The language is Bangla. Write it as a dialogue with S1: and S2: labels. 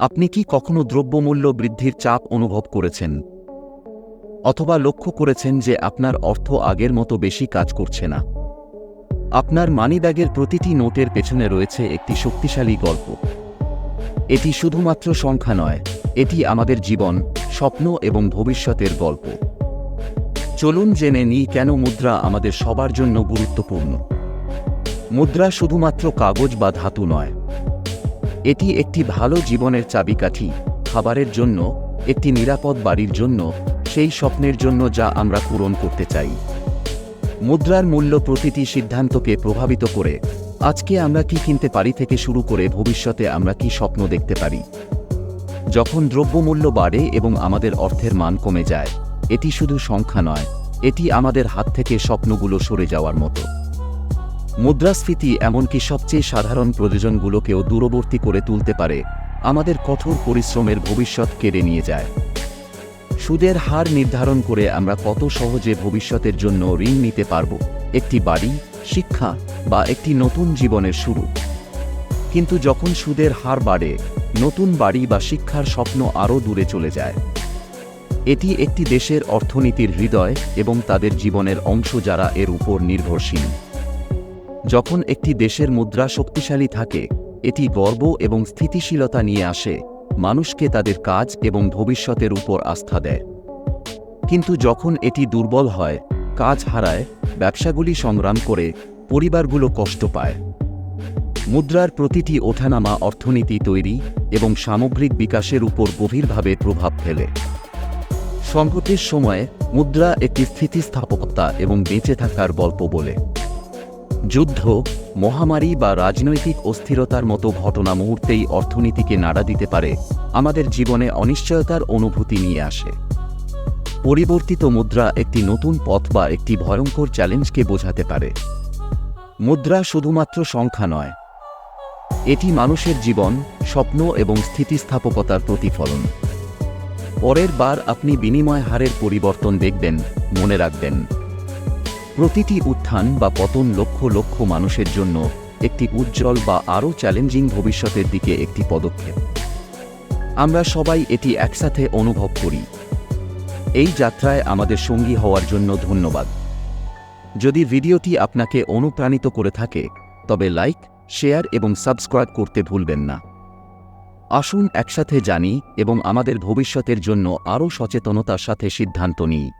S1: আপনি কি কখনো দ্রব্যমূল্য বৃদ্ধির চাপ অনুভব করেছেন? অথবা লক্ষ্য করেছেন যে আপনার অর্থ আগের মতো বেশি কাজ করছে না? আপনার মানিব্যাগের প্রতিটি নোটের পেছনে রয়েছে একটি শক্তিশালী গল্প। এটি শুধুমাত্র সংখ্যা নয়, এটি আমাদের জীবন, স্বপ্ন এবং ভবিষ্যতের গল্প। চলুন জেনে নিই কেন মুদ্রা আমাদের সবার জন্য গুরুত্বপূর্ণ। মুদ্রা শুধুমাত্র কাগজ বা ধাতু নয় এটি একটি ভালো জীবনের চাবিকাঠি, খাবারের জন্য, একটি নিরাপদ বাড়ির জন্য, সেই স্বপ্নের জন্য যা আমরা পূরণ করতে চাই। মুদ্রার মূল্য প্রতিটি সিদ্ধান্তকে প্রভাবিত করে। আজকে আমরা কি কিনতে পারি থেকে শুরু করে ভবিষ্যতে আমরা কি স্বপ্ন দেখতে পারি? যখন দ্রব্যমূল্য বাড়ে এবং আমাদের অর্থের মান কমে যায়, এটি শুধু সংখ্যা নয়, এটি আমাদের হাত থেকে স্বপ্নগুলো সরে যাওয়ার মতো। মুদ্রাস্ফীতি এমনকি সবচেয়ে সাধারণ প্রয়োজনগুলোকেও দূরবর্তী করে তুলতে পারে। আমাদের কঠোর পরিশ্রমের ভবিষ্যৎ কেড়ে নিয়ে যায়। সুদের হার নির্ধারণ করে আমরা কত সহজে ভবিষ্যতের জন্য ঋণ নিতে পারব? একটি বাড়ি, শিক্ষা বা একটি নতুন জীবনের শুরু। কিন্তু যখন সুদের হার বাড়ে, নতুন বাড়ি বা শিক্ষার স্বপ্ন আরও দূরে চলে যায়। এটি একটি দেশের অর্থনীতির হৃদয় এবং তাদের জীবনের অংশ যারা এর উপর নির্ভরশীল। যখন একটি দেশের মুদ্রা শক্তিশালী থাকে, এটি গর্ব এবং স্থিতিশীলতা নিয়ে আসে, মানুষকে তাদের কাজ এবং ভবিষ্যতের উপর আস্থা দেয়। কিন্তু যখন এটি দুর্বল হয়, কাজ হারায়, ব্যবসাগুলি সংগ্রাম করে, পরিবারগুলো কষ্ট পায়। মুদ্রার প্রতিটি ওঠানামা অর্থনীতি তৈরি এবং সামগ্রিক বিকাশের উপর গভীরভাবে প্রভাব ফেলে। সংকটের সময়ে মুদ্রা একটি স্থিতিস্থাপকতা এবং বেঁচে থাকার গল্প বলে। যুদ্ধ, মহামারী বা রাজনৈতিক অস্থিরতার মতো ঘটনা মুহূর্তেই অর্থনীতিকে নাড়া দিতে পারে, আমাদের জীবনে অনিশ্চয়তার অনুভূতি নিয়ে আসে। পরিবর্তিত মুদ্রা একটি নতুন পথ বা একটি ভয়ঙ্কর চ্যালেঞ্জকে বোঝাতে পারে। মুদ্রা শুধুমাত্র সংখ্যা নয়, এটি মানুষের জীবন, স্বপ্ন এবং স্থিতিস্থাপকতার প্রতিফলন। পরের বার আপনি বিনিময় হারের পরিবর্তন দেখবেন, মনে রাখবেন। প্রতিটি উত্থান বা পতন লক্ষ লক্ষ মানুষের জন্য একটি উজ্জ্বল বা আরও চ্যালেঞ্জিং ভবিষ্যতের দিকে একটি পদক্ষেপ। আমরা সবাই এটি একসাথে অনুভব করি। এই যাত্রায় আমাদের সঙ্গী হওয়ার জন্য ধন্যবাদ। যদি ভিডিওটি আপনাকে অনুপ্রাণিত করে থাকে, তবে লাইক, শেয়ার এবং সাবস্ক্রাইব করতে ভুলবেন না। আসুন একসাথে জানি এবং আমাদের ভবিষ্যতের জন্য আরও সচেতনতার সাথে সিদ্ধান্ত নিই।